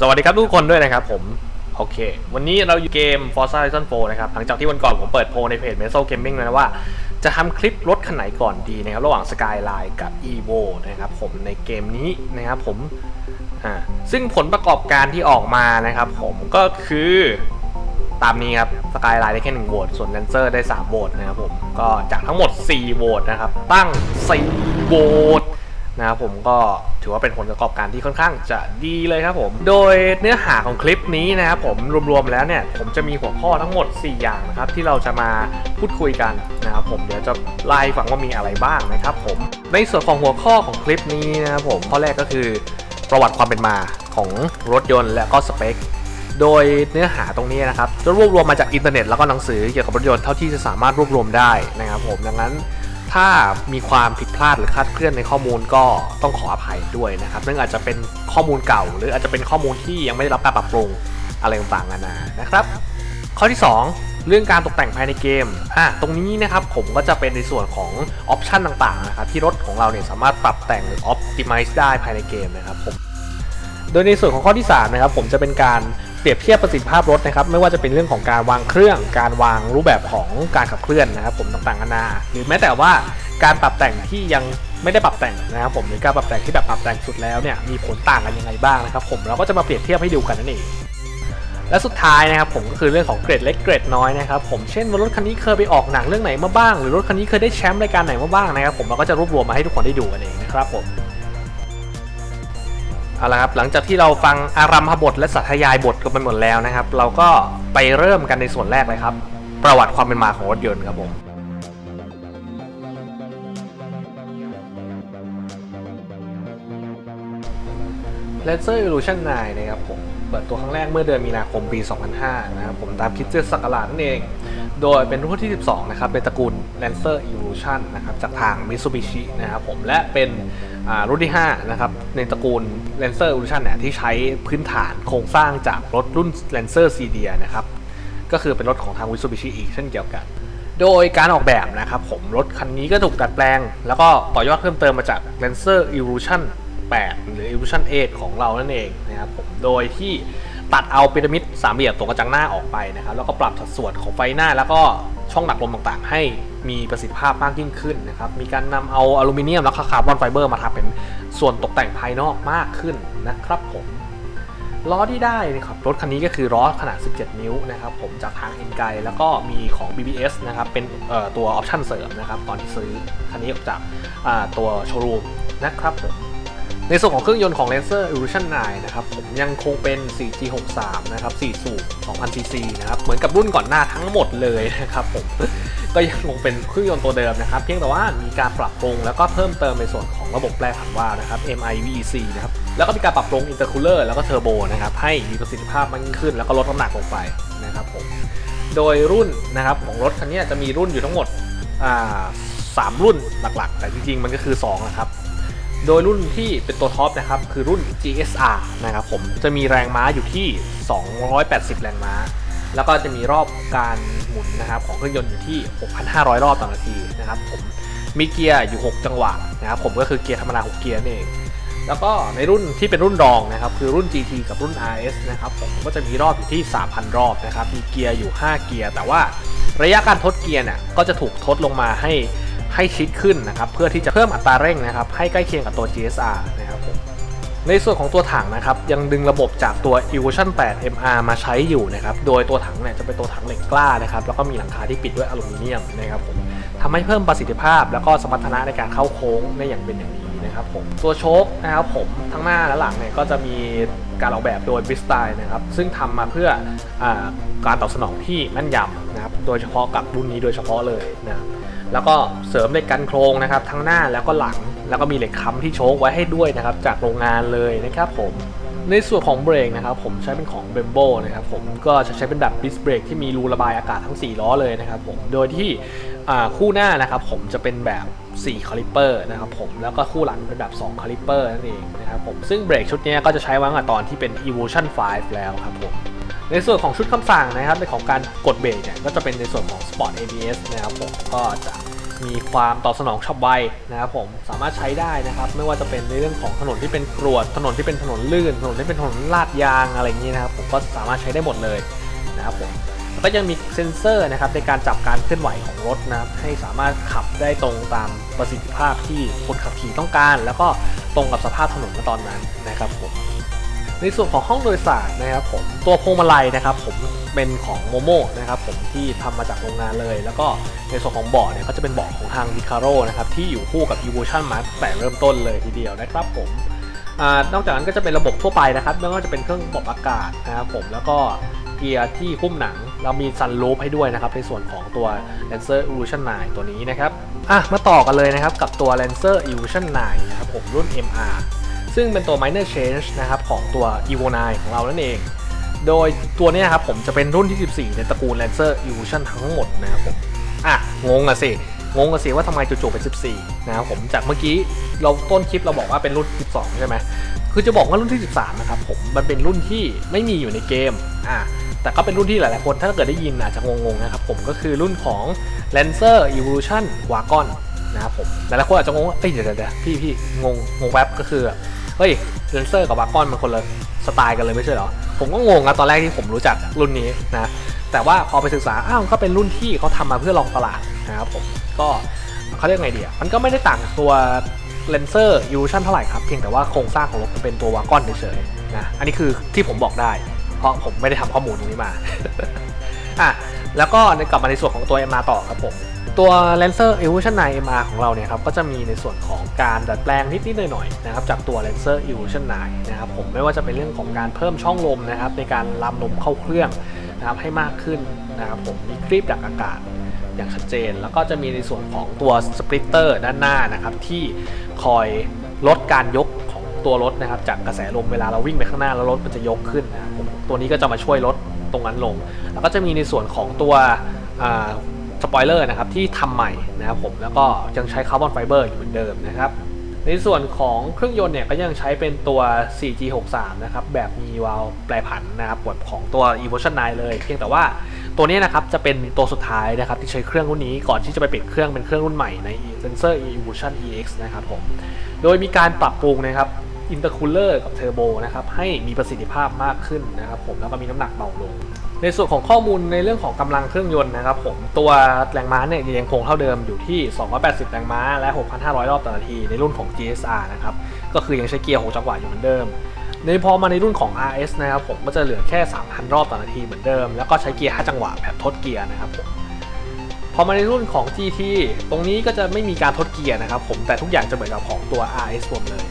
สวัสดีครับทุกคนด้วยนะครับผม โอเค วันนี้เราอยู่เกม Forza Horizon 4 นะครับ หลังจากที่วันก่อนผมเปิดโพลในเพจ m e s o Gaming นะว่า จะทำคลิปรถคันไหนก่อนดีนะครับ ระหว่าง Skyline กับ Evo นะครับผมในเกมนี้นะครับผมอ่าซึ่งผลประกอบการที่ออกมานะครับผมก็คือตามนี้ครับ Skyline ได้แค่1โหวตส่วน Lancer ได้3โหวตนะครับผม ก็จากทั้งหมด 4โหวตนะครับ ตั้ง 4โหวต นะครับผมก็ถือว่าเป็นผลประกอบการที่ค่อนข้างจะดีเลยครับผม โดยเนื้อหาของคลิปนี้นะครับผมรวมๆแล้วเนี่ยผมจะมีหัวข้อทั้งหมด 4 อย่างนะครับที่เราจะมาพูดคุยกันนะครับผมเดี๋ยวจะไล่ฟังว่ามีอะไรบ้างนะครับผมในส่วนของหัวข้อของคลิปนี้นะครับผมข้อแรกก็คือประวัติความเป็นมาของรถยนต์และก็สเปคโดยเนื้อหาตรงนี้นะครับจะรวบรวมมาจากอินเทอร์เน็ตแล้วก็หนังสือเกี่ยวกับรถยนต์เท่าที่จะสามารถรวบรวมได้นะครับผมดังนั้น ถ้ามีความผิดพลาดหรือคลาดเคลื่อนในข้อมูลก็ต้องขออภัยด้วยนะครับเนื่องอาจจะเป็นข้อมูลเก่า หรืออาจจะเป็นข้อมูลที่ยังไม่ได้รับการปรับปรุงอะไรต่างๆนานานะครับ ข้อที่ 2เรื่องการตกแต่งภายในเกม อะ ตรงนี้นะครับผมก็จะเป็นในส่วนของออปชันต่างๆนะครับที่รถของเราเนี่ยสามารถปรับแต่งหรือ optimize ได้ภายในเกมนะครับผม โดยในส่วนของข้อที่ 3 นะครับผมจะเป็นการ เปรียบเทียบประสิทธิภาพรถนะครับไม่ว่าจะเป็นเรื่องของการวางเครื่อง การวางรูปแบบของการขับเคลื่อนนะครับผมต่างๆนานา หรือแม้แต่ว่าการปรับแต่งที่ยังไม่ได้ปรับแต่งนะครับผมหรือการปรับแต่งที่แบบปรับแต่งสุดแล้วเนี่ยมีผลต่างกันยังไงบ้างนะครับผมเราก็จะมาเปรียบเทียบให้ดูกันนั่นเองและสุดท้ายนะครับผมก็คือเรื่องของเกรดเล็กเกรดน้อยนะครับผมเช่นว่ารถคันนี้เคยไปออกหนังเรื่องไหนมาบ้าง หรือรถคันนี้เคยได้แชมป์รายการไหนมาบ้างนะครับผมเราก็จะรวบรวมมาให้ทุกคนได้ดูกันเองนะครับผม เอาละครับหลังจากที่เราฟังอารัมพบทและสัทยายบทกันไปหมดแล้วนะครับ เราก็ไปเริ่มกันในส่วนแรกเลยครับ ประวัติความเป็นมาของรถยนต์ครับผม Lancer Evolution 9นะครับผมเปิดตัวครั้งแรกเมื่อเดือนมีนาคมปี 2005 นะครับผมตามคิดเจศักราชนั่นเอง โดยเป็นรุ่นที่ 12 นะครับ เป็นตระกูล Lancer Evolution นะครับ จากทาง Mitsubishi นะครับผมและเป็น รุ่นที่ 5 นะครับ ในตระกูล Lancer Evolution เนี่ยที่ใช้พื้นฐานโครงสร้างจากรถรุ่น Lancer c d นะครับ ก็คือเป็นรถของทาง Mitsubishi อีกเช่นเดียวกัน โดยการออกแบบนะครับผมรถคันนี้ก็ถูกดัดแปลง แล้วก็ต่อยอดเพิ่มเติมมาจาก Lancer Evolution 8 หรือ Evolution 8 ของเรานั่นเองนะครับผมโดยที่ตัดเอาพีระมิดสามเหลี่ยมตรงกระจังหน้าออกไปนะครับแล้วก็ปรับสัดส่วนของไฟหน้าแล้วก็ ช่องดักลมต่างๆ ให้มีประสิทธิภาพมากยิ่งขึ้นนะครับ มีการนำเอาอลูมิเนียมและคาร์บอนไฟเบอร์มาทำเป็นส่วนตกแต่งภายนอกมากขึ้นนะครับผมล้อที่ได้นะครับรถคันนี้ก็คือล้อขนาด 17 นิ้วนะครับผมจากทาง e n g a i แล้วก็มีของ BBS นะครับเป็นตัวออปชั่นเสริมนะครับตอนที่ซื้อคันนี้ออกจากตัวโชว์รูมนะครับผม ในส่วนของเครื่องยนต์ของ Lancer Evolution 9 นะครับ ผมยังคงเป็น 4G63 นะครับ 4 สูบ 2,000cc นะครับ เหมือนกับรุ่นก่อนหน้าทั้งหมดเลยนะครับผม ก็ยังคงเป็นเครื่องยนต์ตัวเดิมนะครับ เพียงแต่ว่ามีการปรับปรุงแล้วก็เพิ่มเติมในส่วนของระบบแปรผันวาล์วนะครับ MIVEC นะครับ แล้วก็มีการปรับปรุง intercooler แล้วก็เทอร์โบนะครับ ให้มีประสิทธิภาพมากยิ่งขึ้น แล้วก็ลดน้ำหนักลงไปนะครับผม โดยรุ่นนะครับของรถคันนี้จะมีรุ่นอยู่ทั้งหมดอ่าสามรุ่นหลักๆ แต่จริงๆ มันก็คือ2นะครับ โดยรุ่นที่เป็นตัวท็อปนะครับคือรุ่น GSR นะครับผมจะมีแรงม้าอยู่ที่ 280 แรงม้า แล้วก็จะมีรอบการหมุนนะครับของเครื่องยนต์อยู่ที่ 6,500 รอบต่อนาทีนะครับผมมีเกียร์อยู่ 6 จังหวะนะครับผมก็คือเกียร์ธรรมดา 6 เกียร์นั่นเองแล้วก็ในรุ่นที่เป็นรุ่นรองนะครับคือรุ่น GT กับรุ่น RS นะครับผมก็จะมีรอบอยู่ที่ 3,000 รอบนะครับมีเกียร์อยู่ 5 เกียร์ แต่ว่าระยะการทดเกียร์เนี่ยก็จะถูกทดลงมาให้ ให้ชิดขึ้นนะครับเพื่อที่จะเพิ่มอัตราเร่งนะครับให้ใกล้เคียงกับตัว GSR นะครับผมในส่วนของตัวถังนะครับยังดึงระบบจากตัว Evolution 8 MR มาใช้อยู่นะครับโดยตัวถังเนี่ยจะเป็นตัวถังเหล็กกล้านะครับแล้วก็มีหลังคาที่ปิดด้วยอลูมิเนียมนะครับผมทำให้เพิ่มประสิทธิภาพ แล้วก็สมรรถนะในการเข้าโค้งได้อย่างเป็นอย่างดี นะครับผมตัวโชคนะครับผมทั้งหน้าและหลังเนี่ยก็จะมีการออกแบบโดย b r i s t y l e นะครับซึ่งทำมาเพื่ออการตอบสนองที่แม่นยำนะครับโดยเฉพาะกับรุ่นนี้โดยเฉพาะเลยนะแล้วก็เสริมเหล็กกันโครงนะครับทั้งหน้าแล้วก็หลัง แล้วก็มีเหล็กค้ำที่โชคไว้ให้ด้วยนะครับจากโรงงานเลยนะครับผม ในส่วนของเบรกนะครับผมใช้เป็นของ b e m b o นะครับผมก็จะใช้เป็นแบบดิสเบรกที่มีรูระบายอากาศทั้ง 4 ล้อเลยนะครับผมโดยที่คู่หน้านะครับผมจะเป็นแบบ4คาลิเปอร์นะครับผมแล้วก็คู่หลังเป็นแบบ2คาลิเปอร์นั่นเองนะครับผมซึ่งเบรกชุดนี้ก็จะใช้ว้ตั้งตอนที่เป็น Evolution 5 แล้วครับผมในส่วนของชุดคำสั่งนะครับในของการกดเบรกเนี่ยก็จะเป็นในส่วนของ Sport ABS นะครับผมก็จะ มีความตอบสนองฉับไวนะครับผมสามารถใช้ได้นะครับ ไม่ว่าจะเป็นในเรื่องของถนนที่เป็นกรวด ถนนที่เป็นถนนลื่น ถนนที่เป็นถนนลาดยางอะไรอย่างนี้นะครับ ผมก็สามารถใช้ได้หมดเลยนะครับผมแล้วก็ยังมีเซ็นเซอร์นะครับในการจับการเคลื่อนไหวของรถนะครับให้สามารถขับได้ตรงตามประสิทธิภาพที่คนขับขี่ต้องการ แล้วก็ตรงกับสภาพถนนณตอนนั้นนะครับผม ในส่วนของห้องโดยสารนะครับผมตัวพวงมาลัยนะครับผมเป็นของโมโมนะครับผมที่ทำมาจากโรงงานเลย แล้วก็ในส่วนของเบาะเนี่ยก็จะเป็นเบาะของทาง v i c a r o นะครับที่อยู่คู่กับ Evolution มาตั้งแต่เริ่มต้นเลยทีเดียวนะครับผมอนอกจากนั้นก็จะเป็นระบบทั่วไปนะครับไม่ว่าจะเป็นเครื่องปรับอากาศนะครับผมแล้วก็เกียร์ที่หุ้มหนัง เรามีซันรูฟให้ด้วยนะครับ ในส่วนของตัว Lancer Evolution 9 ตัวนี้นะครับอะมาต่อกันเลยนะครับกับตัว Lancer Evolution 9 นะครับผมรุ่น MR ซึ่งเป็นตัว minor change นะครับของตัว Evo 9 ของเรานั่นเอง โดยตัวนี้ครับผมจะเป็นรุ่นที่ 14 ในตระกูล Lancer Evolution ทั้งหมดนะครับผมอะ งงอะสิ งงอะสิว่าทำไมจู่ๆเป็น 14 นะครับผมจากเมื่อกี้เราต้นคลิปเราบอกว่าเป็นรุ่น 12 ใช่ไหมคือจะบอกว่ารุ่นที่ 13 นะครับผมมันเป็นรุ่นที่ไม่มีอยู่ในเกมอะแต่ก็เป็นรุ่นที่หลาย ๆ คนถ้าเกิดได้ยินอาจจะงง ๆ นะครับผมก็คือรุ่นของ Lancer Evolution Wagon นะครับผมหลายๆคนอาจจะงงว่าเอ้ยเดี๋ยวเดี๋ยวพี่พี่งงงงแวบก็คือ เฮ้ยเลนเซอร์กับวากอนมันคนละสไตล์กันเลยไม่ใช่เหรอ ผมก็งงนะตอนแรกที่ผมรู้จักรุ่นนี้นะ แต่ว่าพอไปศึกษา อ้าวก็เป็นรุ่นที่เขาทำมาเพื่อลองตลาดนะครับผม ก็เขาเรียกไงดีอะมันก็ไม่ได้ต่างตัวเลนเซอร์ยูชันเท่าไหร่ครับ เพียงแต่ว่าโครงสร้างของรถเป็นตัววากอนเฉยๆนะ อันนี้คือที่ผมบอกได้ เพราะผมไม่ได้ทำข้อมูลตรงนี้มา อะ แล้วก็กลับมาในส่วนของตัว MR ต่อครับผม ตัว Lancer Evolution 9 MR ของเราเนี่ยครับก็จะมีในส่วนของการดัดแปลงนิดๆหน่อยๆนะครับจากตัว Lancer Evolution 9 นะครับผมไม่ว่าจะเป็นเรื่องของการเพิ่มช่องลมนะครับในการลำลมเข้าเครื่องนะครับให้มากขึ้นนะครับผมมีครีบดักอากาศอย่างชัดเจน แล้วก็จะมีในส่วนของตัวสปริตเตอร์ด้านหน้านะครับที่คอยลดการยกของตัวรถนะครับจากกระแสลมเวลาเราวิ่งไปข้างหน้าแล้วรถมันจะยกขึ้นนะครับผมตัวนี้ก็จะมาช่วยลดตรงนั้นลง แล้วก็จะมีในส่วนของตัว สปอยเลอร์นะครับที่ทำใหม่นะครับผมแล้วก็ยังใช้คาร์บอนไฟเบอร์อยู่เหมือนเดิมนะครับในส่วนของเครื่องยนต์เนี่ยก็ยังใช้เป็นตัว 4G63 นะครับแบบมีวาล์วแปรผันนะครับบบของตัว Evolution 9 เลย เพียงแต่ว่าตัวนี้นะครับจะเป็นตัวสุดท้ายนะครับที่ใช้เครื่องรุ่นนี้ก่อนที่จะไปเปลี่ยนเครื่องเป็นเครื่องรุ่นใหม่ใน Sensor Evolution EX นะครับผมโดยมีการปรับปรุงนะครับอินเตอร์คูลเลอร์กับเทอร์โบนะครับให้มีประสิทธิภาพมากขึ้นนะครับผมแล้วก็มีน้ำหนักเบาลง ในส่วนของข้อมูลในเรื่องของกำลังเครื่องยนต์นะครับผมตัวแรงม้าเนี่ยยังคงเท่าเดิมอยู่ที่ 280 แรงม้าและ 6,500 รอบต่อนาทีในรุ่นของ GSR นะครับก็คือยังใช้เกียร์ 6 จังหวะอยู่เหมือนเดิม ในพอมาในรุ่นของ RS นะครับผมก็จะเหลือแค่ 3,000 รอบต่อนาทีเหมือนเดิม แล้วก็ใช้เกียร์ 5 จังหวะแบบทดเกียร์นะครับผมพอมาในรุ่นของ GT ตรงนี้ก็จะไม่มีการทดเกียร์นะครับผมแต่ทุกอย่างจะเหมือนกับของตัว RS หมดเลย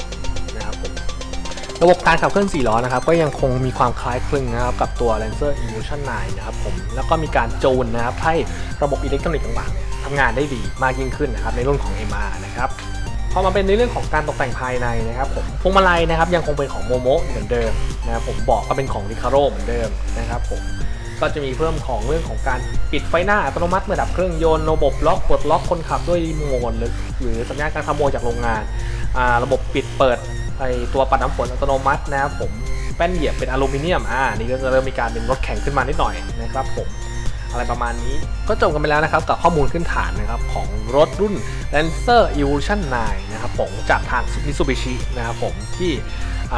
ระบบการขับเคลื่อน4ล้อนะครับก็ยังคงมีความคล้ายคลึงนะครับกับตัว Lancer Evolution 9 นะครับผมแล้วก็มีการจูนนะครับให้ระบบอิเล็กทรอนิกส์ต่างๆเนี่ยทำงานได้ดีมากยิ่งขึ้นนะครับในรุ่นของ MR นะครับพอมาเป็นในเรื่องของการตกแต่งภายในนะครับผมพวงมาลัยนะครับยังคงเป็นของโมโมเหมือนเดิมนะครับผมบอกก็เป็นของ Recaro เหมือนเดิมนะครับผมก็จะมีเพิ่มของเรื่องของการปิดไฟหน้าอัตโนมัติเมื่อดับเครื่องยนต์ระบบล็อกปลดล็อกคนขับด้วยรีโมทหรือหรือสัญญาณการขโมยจากโรงงาน ระบบปิดเปิด ไอตัวปัดน้ำฝนอัตโนมัตินะครับผมแป้นเหยียบเป็นอลูมิเนียมอ่านี่ก็จะเริ่มมีการเป็นรถแข่งขึ้นมานิดหน่อยนะครับผมอะไรประมาณนี้ก็จบกันไปแล้วนะครับกับข้อมูลขึ้นฐานนะครับของรถรุ่น Lancer Evolution 9 นะครับผมจากทาง Mitsubishi นะครับผมที่อ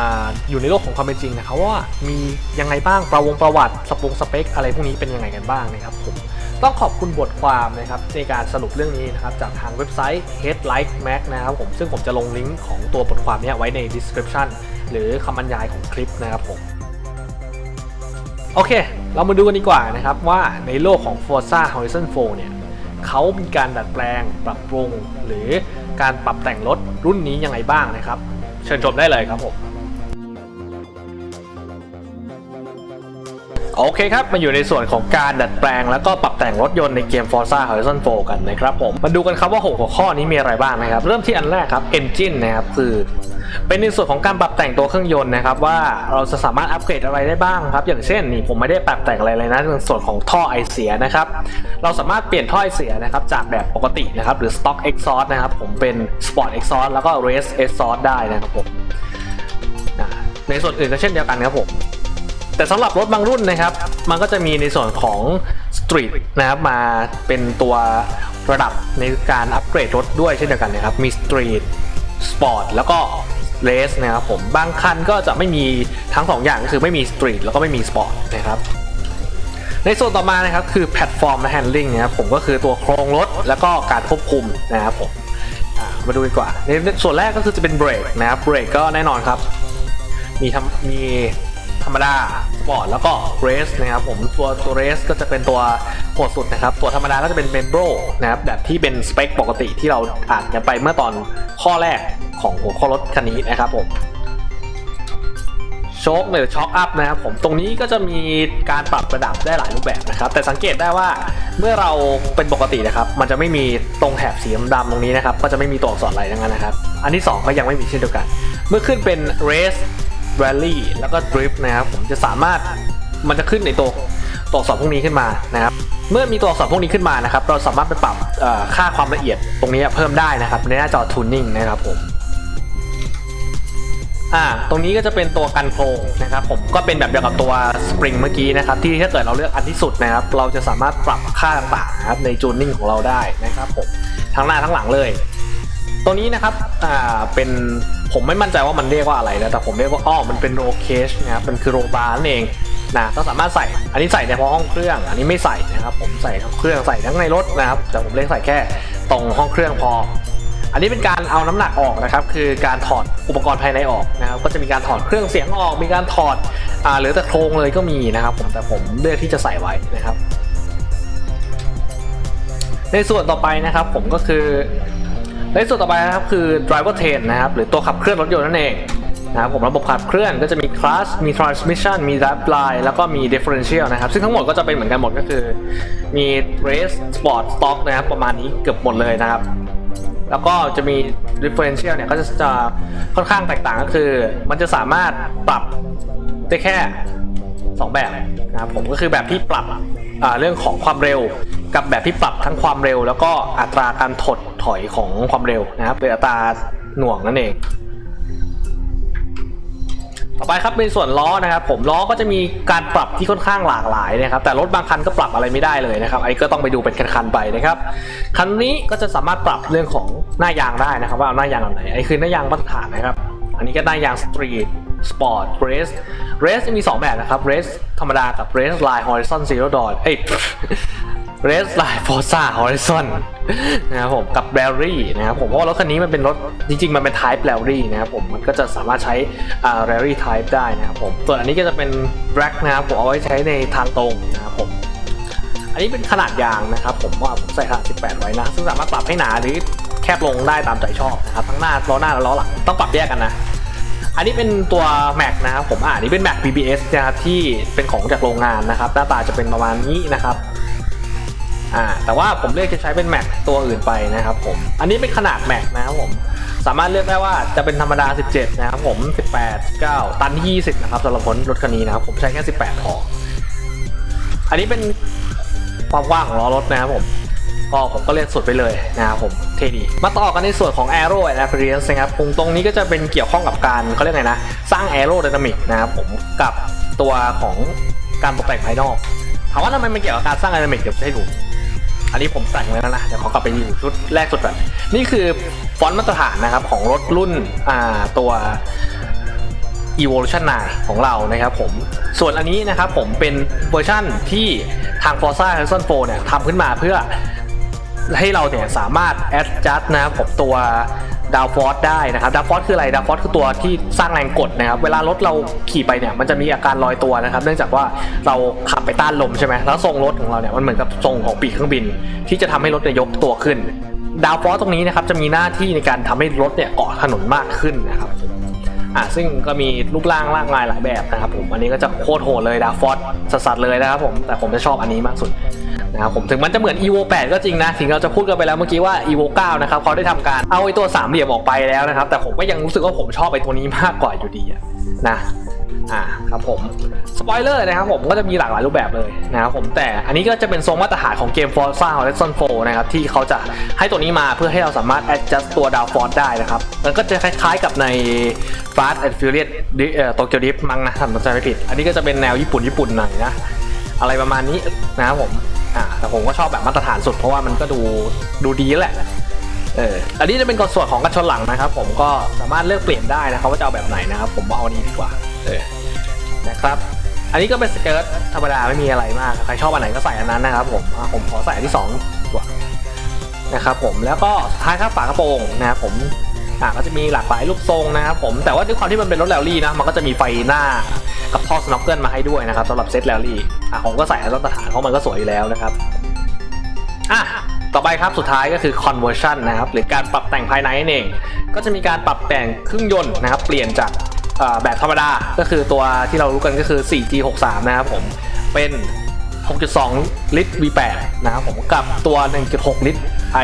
อยู่ในโลกของความเป็นจริงนะครับว่ามียังไงบ้างประวงประวัติสปงสเปค อะไรพวกนี้เป็นยังไงกันบ้างนะครับผม ต้องขอบคุณบทความนะครับในการสรุปเรื่องนี้นะครับจากทางเว็บไซต์ Headlight Mac นะครับผมซึ่งผมจะลงลิงก์ของตัวบทความนี้ไว้ใน description หรือคำบรรยายของคลิปนะครับผมโอเค เรามาดูกันดีกว่านะครับว่าในโลกของ Forza Horizon 4 เนี่ยเขามีการดัดแปลงปรับปรุง หรือการปรับแต่งรถรุ่นนี้ยังไงบ้างนะครับ เชิญชมได้เลยครับผม โอเคครับมาอยู่ในส่วนของการดัดแปลง แล้วก็ปรับแต่งรถยนต์ในเกม Forza Horizon 4 กันนะครับผมมาดูกันครับว่า 6 หัวข้อนี้มีอะไรบ้างนะครับ เริ่มที่อันแรกครับ Engine นะครับคือ เป็นในส่วนของการปรับแต่งตัวเครื่องยนต์นะครับว่าเราจะสามารถอัปเกรดอะไรได้บ้างครับอย่างเช่นนี่ผมไม่ได้ปรับแต่งอะไรเลยนะในส่วนของท่อไอเสียนะครับเราสามารถเปลี่ยนท่อไอเสียนะครับจากแบบปกตินะครับหรือ Stock Exhaust นะครับผมเป็น Sport Exhaust แล้วก็ Race Exhaust ได้นะครับผมในส่วนอื่นก็เช่นเดียวกันครับผม แต่สำหรับรถบางรุ่นนะครับ มันก็จะมีในส่วนของ Street นะครับมาเป็นตัวระดับในการอัปเกรดรถด้วยเช่นเดียวกันนะครับ มีสตรีทสปอร์ตแล้วก็เรสนะครับผมบางคันก็จะไม่มีทั้งสองอย่างก็คือไม่มีสตรีทแล้วก็ไม่มีสปอร์ตนะครับในส่วนต่อมานะครับคือแพลตฟอร์มและแฮนดิ้งนะครับผมก็คือตัวโครงรถแล้วก็การควบคุมนะครับผมมาดูดีกว่าในส่วนแรกก็คือจะเป็นเบรกนะครับเบรกก็แน่นอนครับ มีทำมี ธรรมดาสปอร์ตแล้วก็เรสนะครับผมตัวตัวเรสก็จะเป็นตัวโหดสุดนะครับ ตัวธรรมดาก็จะเป็นเมมโบรนะครับแบบที่เป็นสเปคปกติที่เราอ่านกันไปเมื่อตอนข้อแรกของหัวข้อรถคันนี้นะครับผมโชคหรือช็อคอัพนะครับผมตรงนี้ก็จะมีการปรับระดับได้หลายรูปแบบนะครับ แต่สังเกตได้ว่าเมื่อเราเป็นปกตินะครับ มันจะไม่มีตรงแถบสีดำตรงนี้นะครับ ก็จะไม่มีตัวอักษรอะไรทั้งนั้นนะครับ อันที่ 2 ก็ยังไม่มีเช่นเดียวกัน เมื่อขึ้นเป็น race rally แล้วก็ drift นะครับผมจะสามารถมันจะขึ้นในตัวตัวอักษรพวกนี้ขึ้นมานะครับเมื่อมีตัวอักษรพวกนี้ขึ้นมานะครับ เราสามารถไปปรับค่าความละเอียดตรงนี้เพิ่มได้นะครับในหน้าจอ tuning นะครับผมอ่าตรงนี้ก็จะเป็นตัวกันโครงนะครับผมก็เป็นแบบเดียวกับตัวสปริงเมื่อกี้นะครับที่ถ้าเกิดเราเลือกอันที่สุดนะครับ เราจะสามารถปรับค่าต่างๆนะครับในจูนนิ่งของเราได้นะครับผมทั้งหน้าทั้งหลังเลย ตัวนี้นะครับ อ่า เป็นผมไม่มั่นใจว่ามันเรียกว่าอะไรนะ แต่ผมเรียกว่าอ้อมันเป็นโรเคชนะครับ มันคือโรบาร์นั่นเองนะก็สามารถใส่ อันนี้ใส่ในเฉพาะห้องเครื่อง อันนี้ไม่ใส่นะครับ ผมใส่ทั้งเครื่องใส่ทั้งในรถนะครับ แต่ผมเลือกใส่แค่ตรงห้องเครื่องพอ อันนี้เป็นการเอาน้ำหนักออกนะครับ คือการถอดอุปกรณ์ภายในออกนะครับ ก็จะมีการถอดเครื่องเสียงออก มีการถอด อ่า หรือแต่โครงเลยก็มีนะครับ ผม แต่ผมเลือกที่จะใส่ไว้นะครับ ในส่วนต่อไปนะครับ ผมก็คือ ในส่วนต่อไปนะครับคือ driver train นะครับหรือตัวขับเคลื่อนรถยนต์นั่นเองนะครับผมระบบขับเคลื่อนก็จะมี clutch มี transmission มี drive line แล้วก็มี differential นะครับ ซึ่งทั้งหมดก็จะเป็นเหมือนกันหมดก็คือ มี race sport stock นะครับประมาณนี้เกือบหมดเลยนะครับ แล้วก็จะมี differential เนี่ยก็จะจะค่อนข้างแตกต่างก็คือ มันจะสามารถปรับได้แค่ 2 แบบนะครับผมก็คือแบบที่ปรับเรื่องของความเร็ว กับแบบที่ปรับทั้งความเร็ว แล้วก็อัตราการถดถอยของความเร็วนะครับเป็นอัตราหน่วงนั่นเองต่อไปครับเป็นส่วนล้อนะครับ ผมล้อก็จะมีการปรับที่ค่อนข้างหลากหลายนะครับ แต่รถบางคันก็ปรับอะไรไม่ได้เลยนะครับไอ้ก็ต้องไปดูเป็นคันๆไปนะครับคันนี้ก็จะสามารถปรับเรื่องของหน้ายางได้นะครับ ว่าเอาหน้ายางแบบไหนอันนี้คือหน้ายางมาตรฐานนะครับ อันนี้ก็หน้ายางสตรีท สปอร์ตเรสเรสมี 2 แบบนะครับเรสธรรมดากับเรสไลน์ฮอริซอนซีโร่ดอทเอ้ยเรสไลน์ฟอร์ซ่าฮอริซอนนะครับผมกับแบรี่นะครับผมเพราะว่ารถคันนี้มันเป็นรถ จริงๆ มันเป็น Type แบรี่นะครับผมมันก็จะสามารถใช้แบรี่ Type ได้นะครับผมส่วนอันนี้ก็จะเป็นแร็กนะครับผมเอาไว้ใช้ในทางตรงนะครับผมอันนี้เป็นขนาดยางนะครับ ผมว่าผมใส่ขนาด 18 ไว้นะ ซึ่งสามารถปรับให้หนาหรือแคบลงได้ตามใจชอบนะครับทั้งหน้าล้อหน้าและล้อหลังต้องปรับแยกกันนะ อันนี้เป็นตัว Mac นะครับผมอ่านี่เป็น Mac BBS นะครับที่เป็นของจากโรงงานนะครับ หน้าตาจะเป็นประมาณนี้นะครับอ่าแต่ว่าผมเลือกจะใช้เป็น Mac ตัวอื่นไปนะครับผมอันนี้เป็นขนาด Mac นะครับผมสามารถเลือกได้ว่าจะเป็นธรรมดา 17 นะครับผม 18 9 ตันที่20 นะครับสำหรับรถคันนี้นะครับผมใช้แค่ 18พออันนี้เป็นความกว้างของล้อรถนะครับผม ก็ผมก็เล่นสุดไปเลยนะครับผมเท่ดี มาต่อกันในส่วนของ Aero a p p e a r a n c e นะครับตรงตรงนี้ก็จะเป็นเกี่ยวข้องกับการเขาเรียกไงนะ สร้าง Aero Dynamic นะครับผมกับตัวของการตกแต่งภายนอกถามว่าทำไมมันเกี่ยวกับการสร้าง Dynamic เดี๋ยวจะให้ดูอันนี้ผมแต่งไว้แล้วนะ เดี๋ยวขอกลับไปดูชุดแรกสุดก่อนนี่คือฟอนต์มาตรฐานนะครับของรถรุ่นอ่าตัว Evolution 9 ของเรานะครับผม ส่วนอันนี้นะครับผมเป็นเวอร์ชั่นที่ทาง Forza Horizon 4 เนี่ยทำขึ้นมาเพื่อ ให้เราเนี่ยสามารถ adjust นะครับผมตัวดาวฟอร์ได้นะครับดาวฟอร์คืออะไรดาวฟอร์คือตัวที่สร้างแรงกดนะครับ เวลารถเราขี่ไปเนี่ยมันจะมีอาการลอยตัวนะครับ เนื่องจากว่าเราขับไปต้านลมใช่ไหมแล้วทรงรถของเราเนี่ยมันเหมือนกับทรงของปีกเครื่องบิน ที่จะทำให้รถเนี่ยยกตัวขึ้น ดาวฟอร์ตรงนี้นะครับจะมีหน้าที่ในการทำให้รถเนี่ยเกาะถนนมากขึ้นนะครับอ่าซึ่งก็มีรูปร่างร่างลายหลายแบบนะครับผมอันนี้ก็จะโคตรโหดเลยดาวฟอสสัสๆเลยนะครับผมแต่ผมจะชอบอันนี้มากสุด นะครับผมถึงมันจะเหมือน evo 8 ก็จริงนะถึงเราจะพูดกันไปแล้วเมื่อกี้ว่า evo 9 นะครับเขาได้ทำการเอาไอ้ตัวสามเหลี่ยมออกไปแล้วนะครับ แต่ผมก็ยังรู้สึกว่าผมชอบไอ้ตัวนี้มากกว่าอยู่ดีอะนะอ่าครับผมสปอยเลอร์นะครับผมก็จะมีหลากหลายรูปแบบเลยนะครับผมแต่อันนี้ก็จะเป็นทรงมาตรฐานของเกม Forza Horizon 4 นะครับที่เขาจะให้ตัวนี้มาเพื่อให้เราสามารถ adjust ตัว downforce ได้นะครับมันก็จะคล้ายๆกับใน Fast and Furious โตเกียวดิฟมั้งนะถ้าผมจำไม่ผิด อันนี้ก็จะเป็นแนวญี่ปุ่นญี่ปุ่นหน่อยนะอะไรประมาณนี้นะครับผม อ่าแต่ผมก็ชอบแบบมาตรฐานสุดเพราะว่ามันก็ดูดูดีแหละเอออันนี้จะเป็นกส่วนของกันชนหลังนะครับ ผมก็สามารถเลือกเปลี่ยนได้นะครับว่าจะเอาแบบไหนนะครับ ผมเอาอันนี้ดีกว่าเออนะครับ อันนี้ก็เป็นสเกิร์ตธรรมดาไม่มีอะไรมากใครชอบอันไหนก็ใส่อันนั้นนะครับผมผมขอใส่อันที่สองดีกว่านะครับผมแล้วก็สุดท้ายครับฝากระโปรงนะครับผม อะก็จะมีหลากหลายรูปทรงนะครับผมแต่ว่าด้วยความที่มันเป็นรถแรลลี่นะมันก็จะมีไฟหน้ากับท่อสโนว์เกิลมาให้ด้วยนะครับสำหรับเซตแรลลี่อะผมก็ใส่มาตรฐานเพราะมันก็สวยอยู่แล้วนะครับอะต่อไปครับสุดท้ายก็คือ conversion นะครับหรือการปรับแต่งภายในนั่นเอง ก็จะมีการปรับแต่งเครื่องยนต์นะครับเปลี่ยนจากอ่อแบบธรรมดาก็คือตัวที่เรารู้กันก็คือ 4G63 นะครับผมเป็น 6.2 ลิตร V8 นะครับผมกับตัว 1.6 ลิตรไอ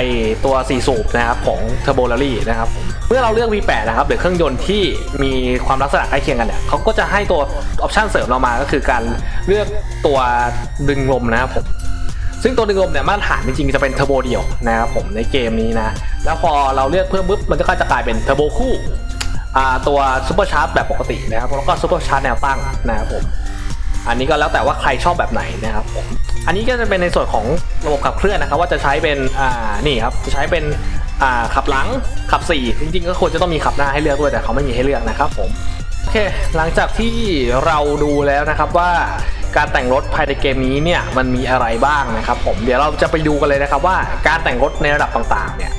ตัว4สูบนะครับของ Turbo Rally นะครับผม มื่อเราเลือก V8 นะครับหรือเครื่องยนต์ที่มีความลักษณะใกล้เคียงกันเนี่ยเขาก็จะให้ตัวออปชันเสริมเรามาก็คือการเลือกตัวดึงลมนะครับผมซึ่งตัวดึงลมเนี่ยมาตรฐานจริงๆจะเป็นเทอร์โบเดียวนะครับผมในเกมนี้นะแล้วพอเราเลือกเพิ่มปุ๊บมันก็จะกลายเป็นเทอร์โบคู่ตัวซูเปอร์ชาร์จแบบปกตินะครับแล้วก็ซูเปอร์ชาร์จแนวตั้งนะครับผมอันนี้ก็แล้วแต่ว่าใครชอบแบบไหนนะครับผมอันนี้ก็จะเป็นในส่วนของระบบขับเคลื่อนนะครับ ว่าจะใช้เป็นอ่านี่ครับจะใช้เป็น อ่าขับหลังขับ 4 จริงๆ ก็ควรจะต้องมีขับหน้าให้เลือกด้วยแต่เขาไม่มีให้เลือกนะครับผมโอเคหลังจากที่เราดูแล้วนะครับว่าการแต่งรถภายในเกมนี้เนี่ยมันมีอะไรบ้างนะครับผมเดี๋ยวเราจะไปดูกันเลยนะครับว่าการแต่งรถในระดับต่างๆเนี่ย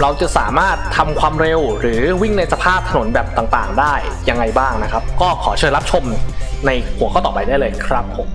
เราจะสามารถทำความเร็วหรือวิ่งในสภาพถนนแบบต่างๆ ได้ยังไงบ้างนะครับ ก็ขอเชิญรับชมในหัวข้อต่อไปได้เลยครับผม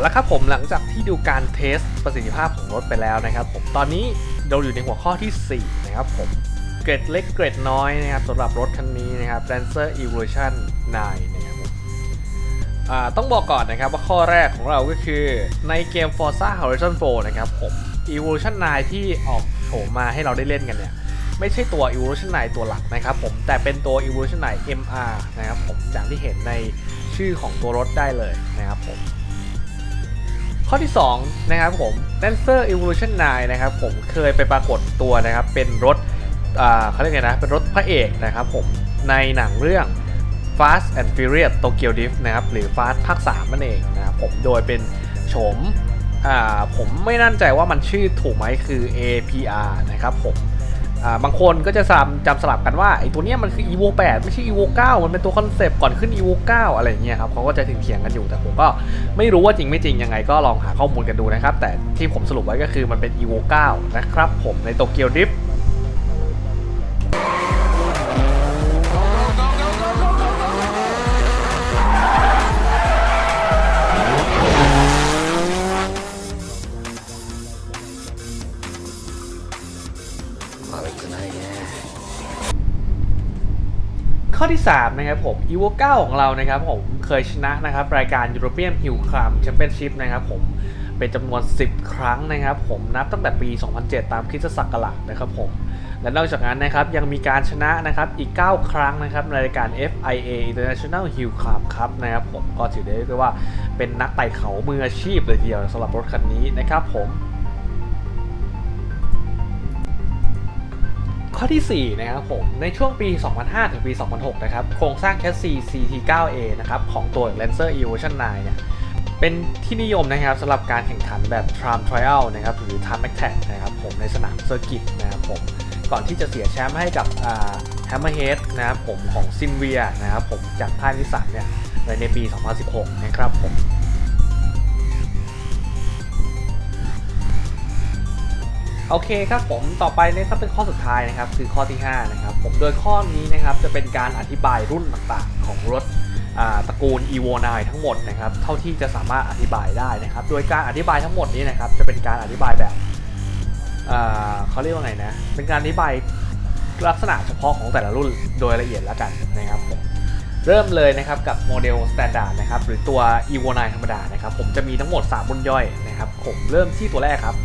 เอาละครับผมหลังจากที่ดูการเทสประสิทธิภาพของรถไปแล้วนะครับ ผมตอนนี้เราอยู่ในหัวข้อที่ 4 นะครับผมเกรดเล็กเกรดน้อยนะครับสำหรับรถคันนี้นะครับ Lancer Evolution 9 นะครับผมต้องบอกก่อนนะครับว่าข้อแรกของเราก็คือในเกม Forza Horizon 4 นะครับผม Evolution 9 ที่ออกโฉมมาให้เราได้เล่นกันเนี่ยไม่ใช่ตัว Evolution 9 ตัวหลักนะครับผมแต่เป็นตัว Evolution 9 MR นะครับผมอย่างที่เห็นในชื่อของตัวรถได้เลยนะครับผม ข้อที่ 2 นะครับผม Lancer Evolution 9 นะครับผมเคยไปปรากฏตัวนะครับ เป็นรถเขาเรียกไงนะ เป็นรถพระเอกนะครับผม ในหนังเรื่อง Fast and Furious Tokyo Drift นะครับ หรือ Fast ภาค 3 นั่นเองนะครับผมโดยเป็นโฉมผมไม่แน่นใจว่ามันชื่อถูกไหมคือ APR นะครับผม อ่าบางคนก็จะจำจำสลับกันว่าไอ้ตัวเนี้ยมันคือ evo 8 ไม่ใช่ evo 9 มันเป็นตัวคอนเซปต์ก่อนขึ้น evo 9 อะไรอย่างเงี้ยครับเขาก็จะเถียงกันอยู่แต่ผมก็ไม่รู้ว่าจริงไม่จริงยังไงก็ลองหาข้อมูลกันดูนะครับ แต่ที่ผมสรุปไว้ก็คือมันเป็น evo 9 นะครับผมในโตเกียวดริฟ กันได้แน่ข้อที่ 3 นะครับผมอีโวเก้าของเรานะครับผมเคยชนะนะครับ รายการ European Hill Climb Championship นะครับผมเป็นจำนวน 10 ครั้งนะครับ ผมนับตั้งแต่ปี 2007 ตามคริสตศักราชนะครับผมและนอกจากนั้นนะครับยังมีการชนะนะครับอีก 9 ครั้งนะครับในรายการ FIA International Hill Climb ครับนะครับผมก็ถือได้ว่าเป็นนักไต่เขามืออาชีพเลยทีเดียวสำหรับรถคันนี้นะครับผม ข้อที่ 4 นะครับผม ในช่วงปี 2005 ถึงปี 2006 นะครับ โครงสร้างแคสซี CT9A นะครับ ของตัว Lancer Evolution 9 เนี่ย เป็นที่นิยมนะครับสำหรับการแข่งขันแบบ Time Trial นะครับ หรือ Time Attack นะครับผม ในสนามเซอร์กิตนะครับผม ก่อนที่จะเสียแชมป์ให้กับ Hammerhead นะครับผมของ s i n v i a นะครับผม จากค่ายนิสสันเนี่ยในปี 2016 นะครับผม โอเคครับผมต่อไปนะครับเป็นข้อสุดท้ายนะครับคือข้อที่5นะครับผมโดยข้อนี้นะครับจะเป็นการอธิบายรุ่นต่างๆ ของรถตระกูล evo 9 ทั้งหมดนะครับเท่าที่จะสามารถอธิบายได้นะครับ โดยการอธิบายทั้งหมดนี้นะครับจะเป็นการอธิบายแบบเขาเรียกว่าไงนะเป็นการอธิบายลักษณะเฉพาะของแต่ละรุ่นโดยละเอียดแล้วกันนะครับผมเริ่มเลยนะครับกับโมเดล Standard นะครับหรือตัว evo 9 ธรรมดานะครับผมจะมีทั้งหมด 3 รุ่นย่อยนะครับผมเริ่มที่ตัวแรกครับ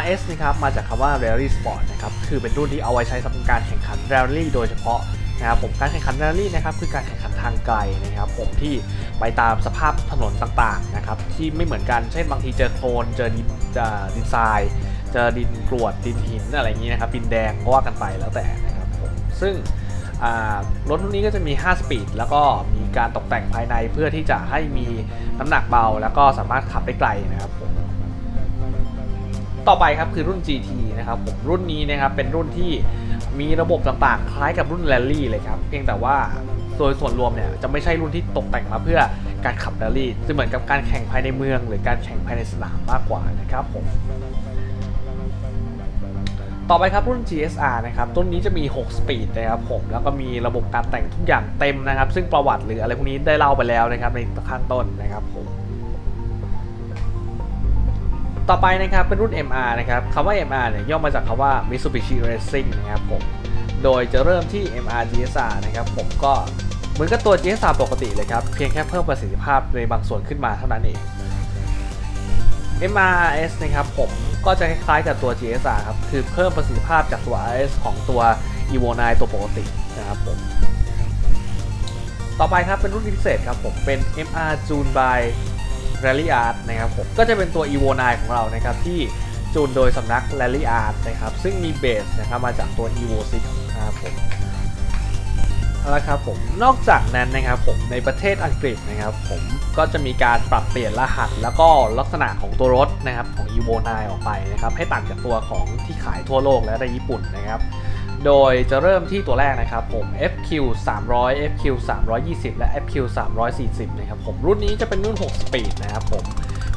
RS นะครับมาจากคำว่า Rally Sport นะครับคือเป็นรุ่นที่เอาไว้ใช้สำหรับการแข่งขัน Rally โดยเฉพาะนะครับผมการแข่งขัน Rally นะครับคือการแข่งขันทางไกลนะครับผมที่ไปตามสภาพถนนต่างๆนะครับที่ไม่เหมือนกันเช่นบางทีเจอโคลนเจอดินเจอดินทรายเจอดินกรวดดินหินอะไรอย่างนี้นะครับดินแดงก็ว่ากันไปแล้วแต่นะครับผมซึ่งรถรุ่นนี้ก็จะมี 5 สปีด แล้วก็มีการตกแต่งภายในเพื่อที่จะให้มีน้ำหนักเบา แล้วก็สามารถขับได้ไกลนะครับผม ต่อไปครับคือรุ่น GT นะครับผมรุ่นนี้นะครับเป็นรุ่นที่มีระบบต่างๆ คล้ายกับรุ่น Rally เลยครับเพียงแต่ว่าโดยส่วนรวมเนี่ยจะไม่ใช่รุ่นที่ตกแต่งมาเพื่อการขับ Rally จะเหมือนกับการแข่งภายในเมือง หรือการแข่งภายในสนามมากกว่านะครับผมต่อไปครับรุ่น GSR นะครับรุ่นนี้จะมี 6 สปีดนะครับผมแล้วก็มีระบบการแต่งทุกอย่างเต็มนะครับ ซึ่งประวัติหรืออะไรพวกนี้ได้เล่าไปแล้วนะครับในข้างต้นนะครับผม ต่อไปนะครับเป็นรุ่น MR นะครับคำว่า MR เนี่ยย่อมาจากคำว่า Mitsubishi Racing นะครับผม โดยจะเริ่มที่ MR GSR นะครับผมก็เหมือนกับตัว GSR ปกติเลยครับ เพียงแค่เพิ่มประสิทธิภาพในบางส่วนขึ้นมาเท่านั้นเอง MRS นะครับผมก็จะคล้ายๆกับตัว GSR ครับ คือเพิ่มประสิทธิภาพจากตัว RS ของตัว Evo 9 ตัวปกตินะครับผม ต่อไปครับเป็นรุ่นพิเศษครับผมเป็น MR June by Rally Art นะครับผมก็จะเป็นตัว Evo 9 ของเรานะครับที่จูนโดยสำนัก Rally Art นะครับซึ่งมีเบสนะครับมาจากตัว Evo 6นะครับผมเอาละครับผมนอกจากนั้นนะครับผมในประเทศอังกฤษนะครับผมก็จะมีการปรับเปลี่ยนรหัส แล้วก็ลักษณะของตัวรถนะครับของ Evo 9 ออกไปนะครับให้ต่างจากตัวของที่ขายทั่วโลกและในญี่ปุ่นนะครับ โดยจะเริ่มที่ตัวแรกนะครับผม FQ 300 FQ 320 และ FQ 340 นะครับผม รุ่นนี้จะเป็นรุ่น 6 สปีดนะครับผม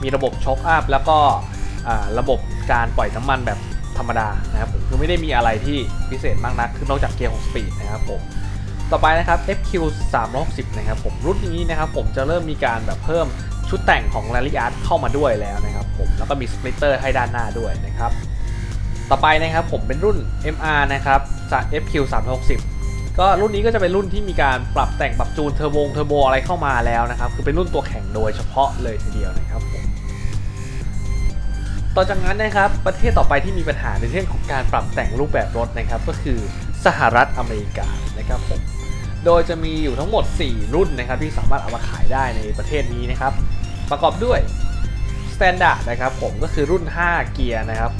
มีระบบช็อคอัพแล้วก็ระบบการปล่อยน้ำมันแบบธรรมดานะครับผม คือไม่ได้มีอะไรที่พิเศษมากนัก คือนอกจากเกียร์ 6 สปีดนะครับผม ต่อไปนะครับ FQ 360 นะครับผม รุ่นนี้นะครับผมจะเริ่มมีการแบบเพิ่มชุดแต่งของ Rally Art เข้ามาด้วยแล้วนะครับผม แล้วก็มีสปลิตเตอร์ให้ด้านหน้าด้วยนะครับ ต่อไปนะครับผมเป็นรุ่น MR นะครับจาก FQ 360 ก็รุ่นนี้ก็จะเป็นรุ่นที่มีการปรับแต่งปรับจูนเทอร์โบเทอร์โบอะไรเข้ามาแล้วนะครับ คือเป็นรุ่นตัวแข่งโดยเฉพาะเลยทีเดียวนะครับผมต่อจากนั้นนะครับประเทศต่อไปที่มีปัญหาในเรื่องของการปรับแต่งรูปแบบรถนะครับ ก็คือสหรัฐอเมริกานะครับผมโดยจะมีอยู่ทั้งหมด 4 รุ่นนะครับ ที่สามารถเอามาขายได้ในประเทศนี้นะครับ ประกอบด้วย Standard นะครับผมก็คือรุ่น 5 เกียร์นะครับ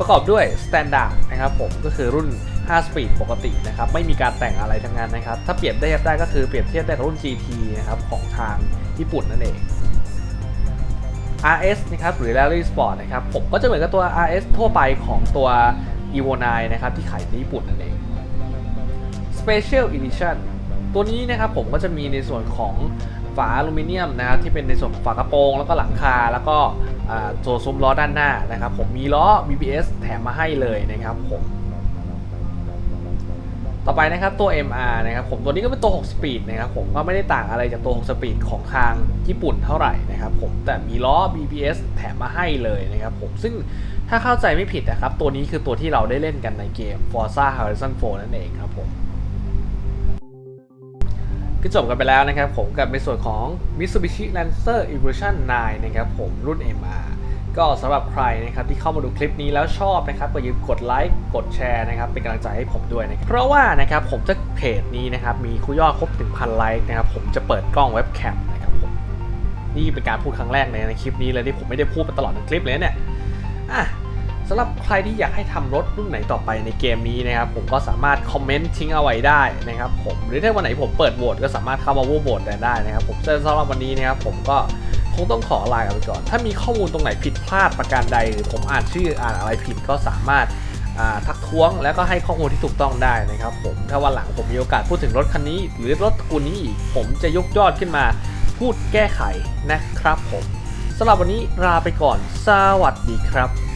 ประกอบด้วย Standard นะครับผมก็คือรุ่น 5 Speed ปกตินะครับไม่มีการแต่งอะไรทั้งนั้นนะครับ ถ้าเปรียบได้ได้ก็คือเปรียบเทียบได้กับรุ่น GT นะครับของทางญี่ปุ่นนั่นเอง RS นะครับหรือ Rally Sport นะครับผมก็จะเหมือนกับตัว RS ทั่วไปของตัว Evo 9 นะครับที่ขายในญี่ปุ่นนั่นเอง Special Edition ตัวนี้นะครับผมก็จะมีในส่วนของาอลูมิเนียมนะครับที่เป็นในส่วนของฝากระโปรง แล้วก็หลังคาแล้วก็ตัวซุ้มล้อด้านหน้านะครับผมมีล้อ BBS แถมมาให้เลยนะครับผมต่อไปนะครับตัว MR นะครับผมตัวนี้ก็เป็นตัว6 Speed นะครับผมก็ไม่ได้ต่างอะไรจากตัว6 Speed ของทางญี่ปุ่นเท่าไหร่นะครับผมแต่มีล้อ BBS แถมมาให้เลยนะครับผมซึ่งถ้าเข้าใจไม่ผิดนะครับตัวนี้คือตัวที่เราได้เล่นกันในเกม Forza Horizon 4 นั่นเองครับผม ก็จบกันไปแล้วนะครับผมกับในส่วนของ Mitsubishi Lancer Evolution 9 นะครับผมรุ่น MR ก็สำหรับใครนะครับที่เข้ามาดูคลิปนี้แล้วชอบนะครับก็อย่าลืมกดไลค์กดแชร์นะครับเป็นกำลังใจให้ผมด้วยนะครับเพราะว่านะครับผมจะเพจนี้นะครับมีคุยยอดครบถึงพันไลค์นะครับผมจะเปิดกล้องเว็บแคมนะครับผมนี่เป็นการพูดครั้งแรกในในคลิปนี้เลยที่ผมไม่ได้พูดมาตลอดทั้งคลิปเลยเนี่ยอะ สำหรับใครที่อยากให้ทำรถรุ่นไหนต่อไปในเกมนี้นะครับผมก็สามารถคอมเมนต์ทิ้งเอาไว้ได้นะครับผมหรือถ้าวันไหนผมเปิดโหวตก็สามารถเข้ามาโหวตได้นะครับผมสำหรับวันนี้นะครับผมก็คงต้องขอลากันไปก่อน ถ้ามีข้อมูลตรงไหนผิดพลาดประการใด หรือผมอ่านชื่ออ่านอะไรผิดก็สามารถทักท้วงแล้วก็ให้ข้อมูลที่ถูกต้องได้นะครับผมถ้าวันหลังผมมีโอกาสพูดถึงรถคันนี้ หรือรถตระกูลนี้อีกผมจะยกยอดขึ้นมา พูดแก้ไขนะครับผมสำหรับวันนี้ลาไปก่อน สวัสดีครับ